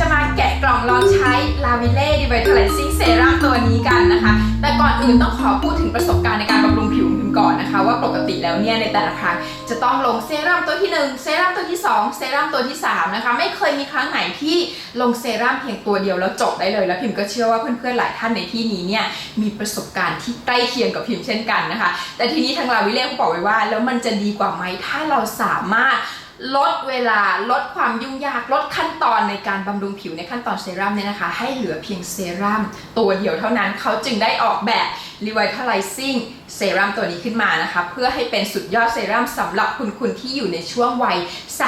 จะมาแกะกล่องลองใช้ l a v i l e Revitalizing Serum ตัวนี้กันนะคะ แต่ก่อนอื่นต้องขอพูดถึงประสบการณ์ในการบำรุงผิวคุณก่อนนะคะ ว่าปกติแล้วเนี่ยในแต่ละครั้งจะต้องลงเซรั่มตัวที่ 1 เซรั่มตัวที่ 2 เซรั่มตัวที่ 3 นะคะ ไม่เคยมีครั้งไหนที่ลงเซรั่มเพียงตัวเดียวแล้วจบได้เลย แล้วพิมก็เชื่อว่าเพื่อนๆหลายท่านในที่นี้เนี่ยมีประสบการณ์ที่ใกล้เคียงกับพิมเช่นกันนะคะ แต่ทีนี้ทางลาวิเล่เขาบอกไว้ว่า แล้วมันจะดีกว่าไหมถ้าเราสามารถ ลดเวลาลดความยุ่งยากลดขั้นตอนในการบำรุงผิวในขั้นตอนเซรั่มเนี่ยนะคะ ให้เหลือเพียงเซรั่มตัวเดียวเท่านั้นเขาจึงได้ออกแบบ Revitalizing เซรั่มตัวนี้ขึ้นมานะคะ เพื่อให้เป็นสุดยอดเซรั่มสำหรับคุณคุณที่อยู่ในช่วงวัย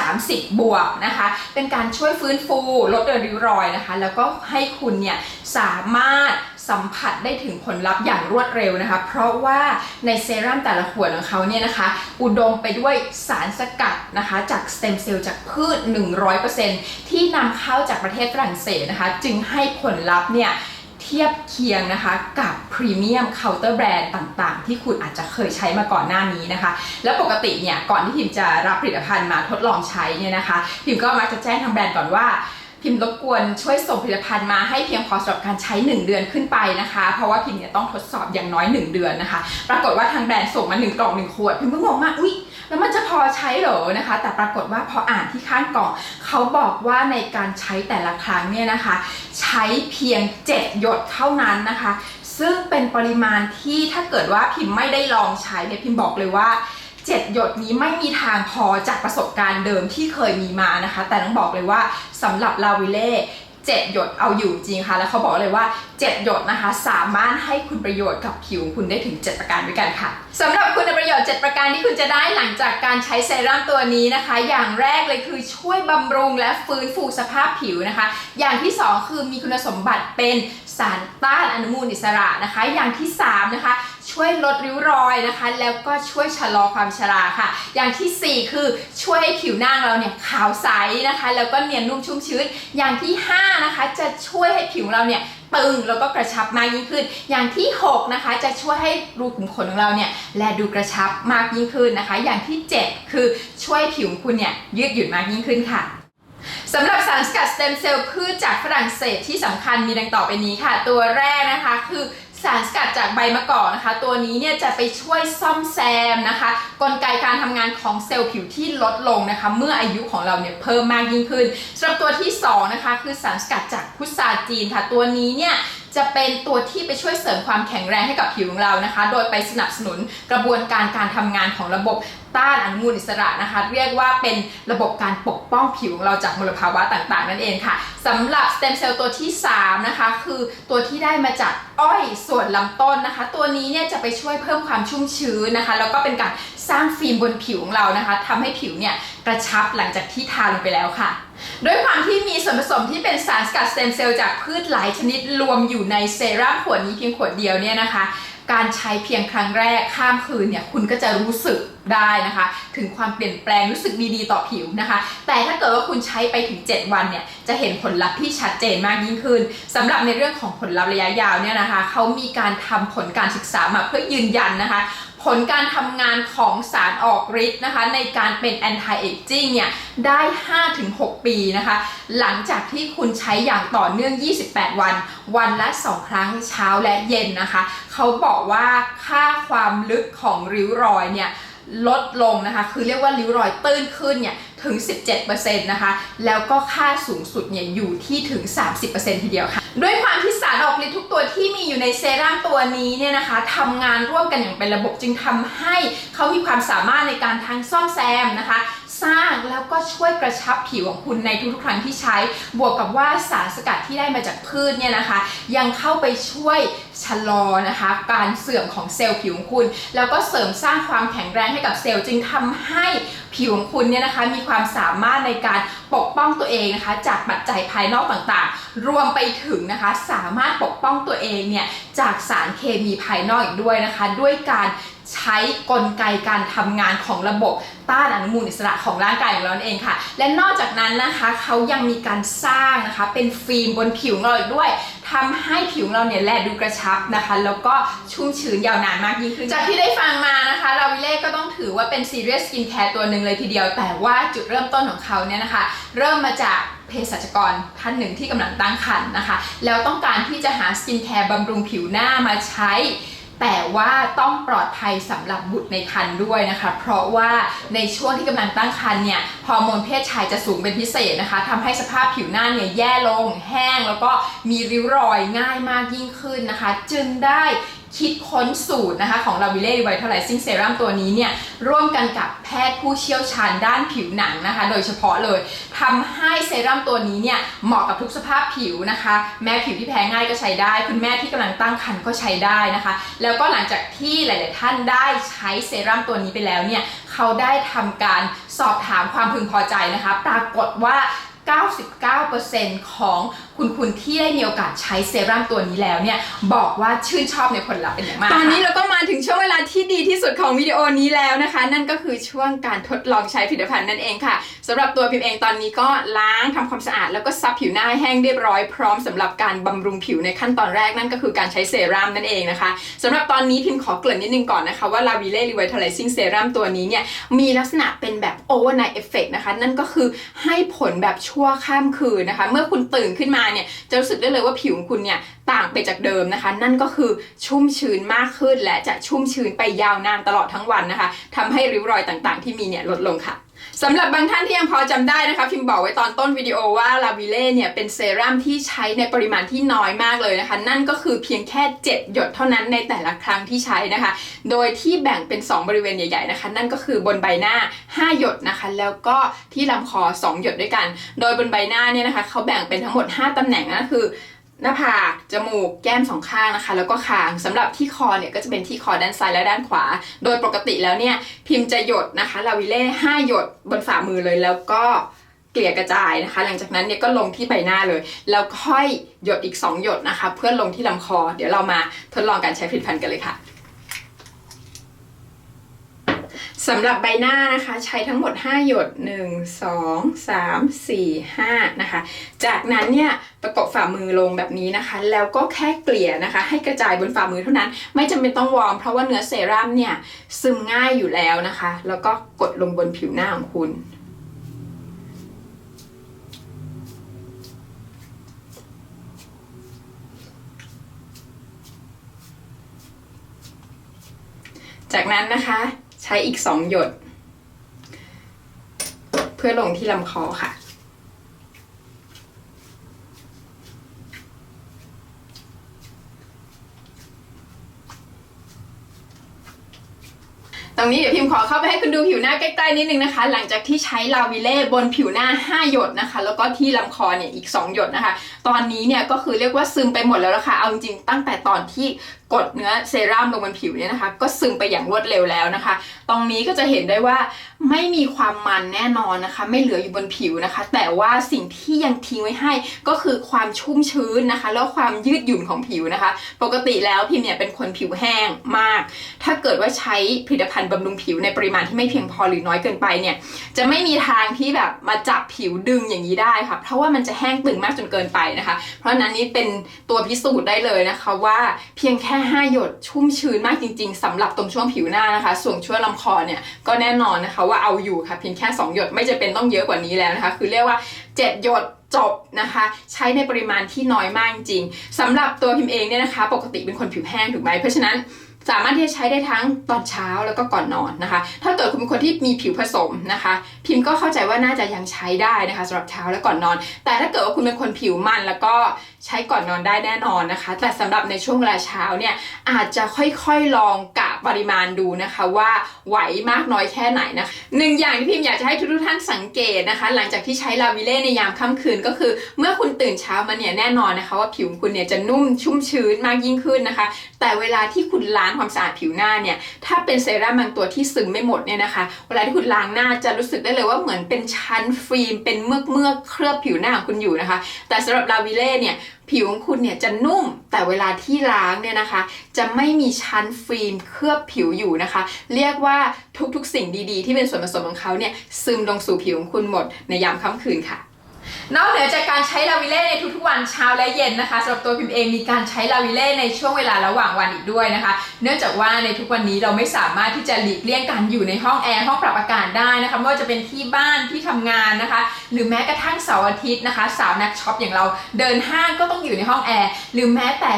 30 บวกนะคะ เป็นการช่วยฟื้นฟู ลดเริ้วรอยนะคะ แล้วก็ให้คุณเนี่ยสามารถ สัมผัสได้ถึงผลลัพธ์อย่างรวดเร็วนะคะ เพราะว่าในเซรั่มแต่ละขวดของเขาเนี่ยนะคะ อุดมไปด้วยสารสกัดนะคะ จากสเต็มเซลล์จากพืช 100%ที่นำเข้าจากประเทศฝรั่งเศสนะคะ จึงให้ผลลัพธ์เนี่ยเทียบเคียงนะคะกับพรีเมียมเคาน์เตอร์แบรนด์ต่างๆ ที่คุณอาจจะเคยใช้มาก่อนหน้านี้นะคะ แล้วปกติเนี่ยก่อนที่พิมจะรับผลิตภัณฑ์มาทดลองใช้เนี่ยนะคะพิมก็มักจะแจ้งทางแบรนด์ก่อนว่า พิมพ์รบกวนช่วยส่งผลิตภัณฑ์มาให้เพียงพอสำหรับการใช้ 1 เดือนขึ้นไปนะคะ เพราะว่าพิมเนี่ยต้องทดสอบอย่างน้อย 1 เดือนนะคะ ปรากฏว่าทางแบรนด์ส่งมา 1 กล่อง 1 ขวด พิมก็งงมากอุ๊ยแล้วมันจะพอใช้เหรอนะคะ แต่ปรากฏว่าพออ่านที่ข้างกล่องเขาบอกว่าในการใช้แต่ละครั้งเนี่ยนะคะ ใช้เพียง 7 หยดเท่านั้นนะคะ ซึ่งเป็นปริมาณที่ถ้าเกิดว่าพิมพ์ไม่ได้ลองใช้เนี่ยพิมพ์บอกเลยว่า เจ็ดหยดนี้ไม่มีทางพอจากประสบการณ์เดิมที่เคยมีมานะคะ แต่ต้องบอกเลยว่าสำหรับลาวิเล่เจ็ดหยดเอาอยู่จริงค่ะ แล้วเขาบอกเลยว่า 7 หยดนะคะ สามารถให้คุณประโยชน์กับผิวคุณได้ถึง 7 ประการด้วยกันค่ะสำหรับคุณประโยชน์ 7 ประการที่คุณจะได้หลังจากการใช้เซรั่มตัวนี้นะคะ อย่างแรกเลยคือช่วยบำรุงและฟื้นฟูสภาพผิวนะคะ อย่างที่ 2 คือมีคุณสมบัติเป็นสารต้านอนุมูลอิสระนะคะ อย่างที่ 3 นะคะ ช่วยลดริ้วรอยนะคะ แล้วก็ช่วยชะลอความชราค่ะ อย่างทีสี่ 4 คือช่วยให้ผิวหน้าเราเนี่ยขาวใสนะคะ แล้วก็เนียนนุ่มชุ่มชื้น อย่างที่ 5 นะคะ จะช่วยให้ผิวเราเนี่ยตึงแล้วก็กระชับมากยิ่งขึ้น อย่างที่ 6 นะคะ จะช่วยให้รูขุมขนของเราเนี่ยแลดูกระชับมากยิ่งขึ้นนะคะ อย่างที่ 7 คือช่วยผิวคุณเนี่ยยืดหยุ่นมากยิ่งขึ้นค่ะสำหรับสารสกัดสเต็มเซลล์พืชจากฝรั่งเศสที่สำคัญมีดังต่อไปนี้ค่ะ ตัวแรกนะคะคือ สารสกัดจากใบมะกอกนะคะ ตัวนี้เนี่ยจะไปช่วยซ่อมแซมนะคะ กลไกการทำงานของเซลล์ผิวที่ลดลงนะคะ เมื่ออายุของเราเนี่ยเพิ่มมากยิ่งขึ้นสำหรับตัวที่สองนะคะคือสารสกัดจากพุทราจีนค่ะ ตัวนี้เนี่ย จะเป็นตัวที่ไปช่วยเสริมความแข็งแรงให้กับผิวของเรานะคะ โดยไปสนับสนุนกระบวนการการทำงานของระบบต้านอนุมูลอิสระนะคะ เรียกว่าเป็นระบบการปกป้องผิวของเราจากมลภาวะต่างๆ นั่นเองค่ะสำหรับสเต็มเซลล์ตัวที่ 3 นะคะ คือตัวที่ได้มาจากอ้อยส่วนลำต้นนะคะ ตัวนี้เนี่ยจะไปช่วยเพิ่มความชุ่มชื้นนะคะ แล้วก็เป็นการสร้างฟิล์มบนผิวของเรานะคะทำให้ผิวเนี่ย กระชับหลังจากที่ทาลงไปแล้วค่ะ ด้วยความที่มีส่วนผสมที่เป็นสารสกัดสเต็มเซลล์จากพืชหลายชนิดรวมอยู่ในเซรั่มขวดนี้เพียงขวดเดียวเนี่ยนะคะ การใช้เพียงครั้งแรกข้ามคืนเนี่ยคุณก็จะรู้สึกได้นะคะ ถึงความเปลี่ยนแปลงรู้สึกดีๆต่อผิวนะคะ แต่ถ้าเกิดว่าคุณใช้ไปถึง 7 วันเนี่ยจะเห็นผลลัพธ์ที่ชัดเจนมากยิ่งขึ้นสำหรับในเรื่องของผลลัพธ์ระยะยาวเนี่ยนะคะเขามีการทำผลการศึกษามาเพื่อยืนยันนะคะ ผลการทำงานของสารออกฤทธิ์นะคะ ในการเป็น anti aging เนี่ย ได้ 5-6 ปีนะคะ หลังจากที่คุณใช้อย่างต่อเนื่อง 28 วัน วันละ 2 ครั้งเช้าและเย็นนะคะ เขาบอกว่าค่าความลึกของริ้วรอยเนี่ย ลดลงนะคะ คือเรียกว่าริ้วรอยตื้นขึ้นเนี่ยถึง 17%นะคะ แล้วก็ค่าสูงสุดเนี่ยอยู่ที่ถึง 30%ทีเดียวค่ะ ด้วยความที่สารออกฤทธิ์ทุกตัวที่มีอยู่ในเซรั่มตัวนี้เนี่ยนะคะทำงานร่วมกันอย่างเป็นระบบจึงทำให้เขามีความสามารถในการทั้งซ่อมแซมนะคะ สร้างแล้วก็ช่วยกระชับผิวของคุณในทุกๆครั้งที่ใช้ บวกกับว่าสารสกัดที่ได้มาจากพืชเนี่ยนะคะ ยังเข้าไปช่วยชะลอนะคะ การเสื่อมของเซลล์ผิวของคุณ แล้วก็เสริมสร้างความแข็งแรงให้กับเซลล์จึงทำให้ ผิวของคุณเนี่ยนะคะมีความสามารถในการปกป้องตัวเองนะคะ จากปัจจัยภายนอกต่างๆ รวมไปถึงนะคะ สามารถปกป้องตัวเองเนี่ยจากสารเคมีภายนอกอีกด้วยนะคะ ด้วยการใช้กลไกการทำงานของระบบต้านอนุมูลอิสระของร่างกายของเราเองค่ะ และนอกจากนั้นนะคะเขายังมีการสร้างนะคะ เป็นฟิล์มบนผิวของเราอีกด้วย ทำให้ผิวเราเนี่ยแลดูกระชับนะคะ แล้วก็ชุ่มชื้นยาวนานมากยิ่งขึ้น จากที่ได้ฟังมานะคะลาวิเล่ก็ต้องถือว่าเป็นซีเรียสสกินแคร์ตัวหนึ่งเลยทีเดียว แต่ว่าจุดเริ่มต้นของเขาเนี่ยนะคะ เริ่มมาจากเภสัชกรท่านหนึ่งที่กำลังตั้งครรภ์นะคะ แล้วต้องการที่จะหาสกินแคร์บำรุงผิวหน้ามาใช้ แต่ว่าต้องปลอดภัยสำหรับบุตรในครรภ์ด้วยนะคะ เพราะว่าในช่วงที่กำลังตั้งครรภ์เนี่ยฮอร์โมนเพศชายจะสูงเป็นพิเศษนะคะทำให้สภาพผิวหน้าเนี่ยแย่ลง แห้งแล้วก็มีริ้วรอยง่ายมากยิ่งขึ้นนะคะ จึงได้คิดค้นสูตรนะคะของลาวิเล่ไวท์เทอร์ไลซิ่งเซรั่มตัวนี้เนี่ยร่วมกันกับแพทย์ผู้เชี่ยวชาญด้านผิวหนังนะคะ โดยเฉพาะเลยทำให้เซรั่มตัวนี้เนี่ยเหมาะกับทุกสภาพผิวนะคะ แม้ผิวที่แพ้ง่ายก็ใช้ได้ คุณแม่ที่กำลังตั้งครรภ์ก็ใช้ได้นะคะ แล้วก็หลังจากที่หลาย ๆ ท่านได้ใช้เซรั่มตัวนี้ไปแล้วเนี่ยเขาได้ทำการสอบถามความพึงพอใจนะคะ ปรากฏว่า 99%ของคุณคุณที่ได้มีโอกาสใช้เซรั่มตัวนี้แล้วเนี่ย บอกว่าชื่นชอบในผลลัพธ์เป็นอย่างมากตอนนี้เราก็มาถึงช่วงเวลาที่ดีที่สุดของวิดีโอนี้แล้วนะคะ นั่นก็คือช่วงการทดลองใช้ผลิตภัณฑ์นั่นเองค่ะสำหรับตัวพิมเองตอนนี้ก็ล้างทำความสะอาด แล้วก็ซับผิวหน้าให้แห้งเรียบร้อยพร้อมสำหรับการบำรุงผิวในขั้นตอนแรกนั่นก็คือการใช้เซรั่มนั่นเองนะคะสำหรับตอนนี้พิมขอเกริ่นนิดนึงก่อนนะคะว่า l a v i l e Revitalizing Serum ตัวนี้เนี่ยมีลักษณะเป็นแบบ overnight effect นะคะนั่นก็คือให้ผลแบบชวข้ามคืนนะคะ เมื่อคุณตื่นขึ้นมาเนี่ยจะรู้สึกได้เลยว่าผิวของคุณเนี่ยต่างไปจากเดิมนะคะ นั่นก็คือชุ่มชื้นมากขึ้นและจะชุ่มชื้นไปยาวนานตลอดทั้งวันนะคะทำให้ริ้วรอยต่างๆ ที่มีเนี่ยลดลงค่ะ สำหรับบางท่านที่ยังพอจำได้นะคะพิมพ์บอกไว้ตอนต้นวิดีโอว่าลาวิเล่เนี่ยเป็นเซรั่มที่ใช้ในปริมาณที่น้อยมากเลยนะคะ นั่นก็คือเพียงแค่ 7 หยดเท่านั้นในแต่ละครั้งที่ใช้นะคะ โดยที่แบ่งเป็น 2 บริเวณใหญ่ๆนะคะ นั่นก็คือบนใบหน้า 5 หยดนะคะ แล้วก็ที่ลำคอ 2 หยดด้วยกัน โดยบนใบหน้าเนี่ยนะคะเขาแบ่งเป็นทั้งหมด 5ตำแหน่งนั่นก็คือ หน้าผาก จมูก แก้มสองข้างนะคะ แล้วก็คางสำหรับที่คอเนี่ยก็จะเป็นที่คอด้านซ้ายและด้านขวา โดยปกติแล้วเนี่ยพิมพ์จะหยดนะคะลาวิเล่ห้าหยดบนฝ่ามือเลยแล้วก็เกลี่ยกระจายนะคะ หลังจากนั้นเนี่ยก็ลงที่ใบหน้าเลย แล้วค่อยหยดอีก 2 หยดนะคะ เพื่อลงที่ลำคอ เดี๋ยวเรามาทดลองการใช้ผลิตภัณฑ์กันเลยค่ะ สำหรับใบหน้านะคะใช้ทั้งหมด 5 หยด 1 2 3 4 5นะคะ จากนั้นเนี่ยประกบฝ่ามือลงแบบนี้นะคะ แล้วก็แค่เกลี่ยนะคะ ให้กระจายบนฝ่ามือเท่านั้น ไม่จำเป็นต้องวอร์มเพราะว่าเนื้อเซรั่มเนี่ยซึมง่ายอยู่แล้วนะคะ แล้วก็กดลงบนผิวหน้าของคุณจากนั้นนะคะ ใช้อีก2หยด เพื่อลงที่ลำคอค่ะ ตรงนี้เดี๋ยวพิมพ์ขอเข้าไปให้คุณดูผิวหน้าใกล้ๆนิดนึงนะคะ หลังจากที่ใช้ลาวิเล่บนผิวหน้า 5 หยดนะคะ แล้วก็ที่ลำคอเนี่ยอีก 2 หยดนะคะ ตอนนี้เนี่ยก็คือเรียกว่าซึมไปหมดแล้วละค่ะเอาจริงตั้งแต่ตอนที่กดเนื้อเซรั่มลงบนผิวเนี่ยนะคะ ก็ซึมไปอย่างรวดเร็วแล้วนะคะ ตรงนี้ก็จะเห็นได้ว่าไม่มีความมันแน่นอนนะคะ ไม่เหลืออยู่บนผิวนะคะ แต่ว่าสิ่งที่ยังทิ้งไว้ให้ก็คือความชุ่มชื้นนะคะ แล้วความยืดหยุ่นของผิวนะคะ ปกติแล้วพิมเนี่ยเป็นคนผิวแห้งมาก ถ้าเกิดว่าใช้ผลิตภัณฑ์บำรุงผิวในปริมาณที่ไม่เพียงพอหรือน้อยเกินไปเนี่ยจะไม่มีทางที่แบบมาจับผิวดึงอย่างนี้ได้ค่ะเพราะว่ามันจะแห้งตึงมากจนเกินไปนะคะ เพราะนั้นนี่เป็นตัวพิสูจน์ได้เลยนะคะว่าเพียงแค่ 5 หยดชุ่มชื้นมากจริง ๆสำหรับตรงช่วงผิวหน้านะคะ ส่วนช่วงลำคอเนี่ยก็แน่นอนนะคะว่าเอาอยู่ค่ะเพียงแค่ 2 หยดไม่จะเป็นต้องเยอะกว่านี้แล้วนะคะ คือเรียกว่า 7 หยดจบนะคะ ใช้ในปริมาณที่น้อยมากจริงสำหรับตัวพิมเองเนี่ยนะคะ ปกติเป็นคนผิวแห้งถูกไหมเพราะฉะนั้น สามารถที่จะใช้ได้ทั้งตอนเช้าแล้วก็ก่อนนอนนะคะ ถ้าเกิดคุณเป็นคนที่มีผิวผสมนะคะ พิมพ์ก็เข้าใจว่าน่าจะยังใช้ได้นะคะสำหรับเช้าและก่อนนอน แต่ถ้าเกิดว่าคุณเป็นคนผิวมันแล้วก็ใช้ก่อนนอนได้แน่นอนนะคะ แต่สำหรับในช่วงเวลาเช้าเนี่ยอาจจะค่อยๆลองกะปริมาณดูนะคะว่าไหวมากน้อยแค่ไหนนะคะหนึ่งอย่างที่พิมพ์อยากจะให้ทุกๆท่านสังเกตนะคะ หลังจากที่ใช้ลาวิเล่ในยามค่ำคืนก็คือ เมื่อคุณตื่นเช้ามาเนี่ยแน่นอนนะคะ ว่าผิวคุณเนี่ยจะนุ่มชุ่มชื้นมากยิ่งขึ้นนะคะ แต่เวลาที่คุณล้างความสะอาดผิวหน้าเนี่ยถ้าเป็นเซรั่มบางตัวที่ซึมไม่หมดเนี่ยนะคะ เวลาที่คุณล้างหน้าจะรู้สึกได้เลยว่าเหมือนเป็นชั้นฟิล์มเป็นเมือกเมือกเคลือบผิวหน้าของคุณอยู่นะคะ แต่สำหรับลาวิเล่เนี่ยผิวของคุณเนี่ยจะนุ่มแต่เวลาที่ล้างเนี่ยนะคะ จะไม่มีชั้นฟิล์มเคลือบผิวอยู่นะคะ เรียกว่าทุกๆ สิ่งดีๆ ที่เป็นส่วนผสมของเขาเนี่ยซึมลงสู่ผิวของคุณหมดในยามค่ำคืนค่ะ นอกเหนือจากการใช้ลาวิเล่ในทุกๆวันเช้าและเย็นนะคะสำหรับตัวพิมพ์เองมีการใช้ลาวิเล่ในช่วงเวลาระหว่างวันอีกด้วยนะคะ เนื่องจากว่าในทุกวันนี้เราไม่สามารถที่จะหลีกเลี่ยงการอยู่ในห้องแอร์ห้องปรับอากาศได้นะคะไม่ว่าจะเป็นที่บ้านที่ทำงานนะคะ หรือแม้กระทั่งเสาร์อาทิตย์นะคะ สาวนักช็อปอย่างเราเดินห้างก็ต้องอยู่ในห้องแอร์หรือแม้แต่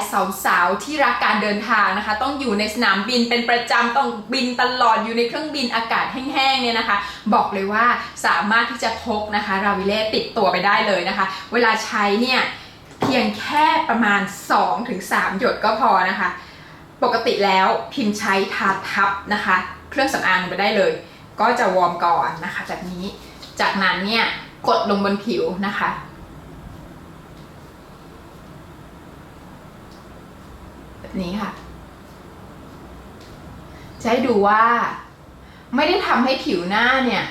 สาวๆที่รักการเดินทางนะคะ ต้องอยู่ในสนามบินเป็นประจำต้องบินตลอดอยู่ในเครื่องบินอากาศแห้งๆเนี่ยนะคะ บอกเลยว่าสามารถที่จะพกนะคะราวิเล่ติดตัวไปได้เลยนะคะ เวลาใช้เนี่ยเพียงแค่ประมาณ 2-3 หยดก็พอนะคะ ปกติแล้วพิมพ์ใช้ทาทับนะคะ เครื่องสำอางไปได้เลย ก็จะวอร์มก่อนนะคะแบบนี้ จากนั้นเนี่ยกดลงบนผิวนะคะ แบบนี้ค่ะ จะให้ดูว่าไม่ได้ทำให้ผิวหน้าเนี่ย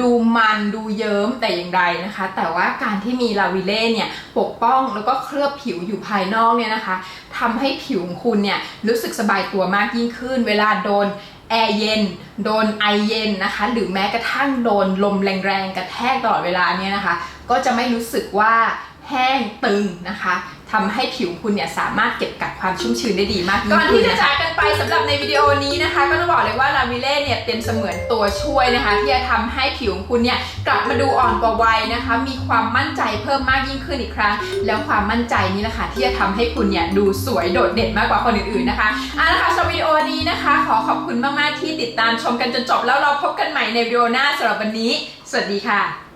ดูมันดูเยิ้มแต่อย่างใดนะคะ แต่ว่าการที่มีลาวิเล่เนี่ยปกป้องแล้วก็เคลือบผิวอยู่ภายนอกเนี่ยนะคะทำให้ผิวของคุณเนี่ยรู้สึกสบายตัวมากยิ่งขึ้น เวลาโดนแอร์เย็น โดนไอเย็นนะคะ หรือแม้กระทั่งโดนลมแรงๆกระแทกตลอดเวลาเนี่ยนะคะ ก็จะไม่รู้สึกว่าแห้งตึงนะคะ ทำให้ผิวคุณเนี่ยสามารถเก็บกักความชุ่มชื้นได้ดีมากยิ่งขึ้นก่อนที่จะจากกันไปสำหรับในวิดีโอนี้นะคะ ก็ต้องบอกเลยว่าลาวิเล่เนี่ยเป็นเสมือนตัวช่วยนะคะ ที่จะทำให้ผิวของคุณเนี่ยกลับมาดูอ่อนกว่าวัยนะคะ มีความมั่นใจเพิ่มมากยิ่งขึ้นอีกครั้ง แล้วความมั่นใจนี้นะคะที่จะทำให้คุณเนี่ยดูสวยโดดเด่นมากกว่าคนอื่นๆนะคะเอาละค่ะสำหรับวิดีโอนี้นะคะ ขอขอบคุณมากๆที่ติดตามชมกันจนจบแล้วเราพบกันใหม่ในวิดีโอหน้าสำหรับวันนี้ สวัสดีค่ะ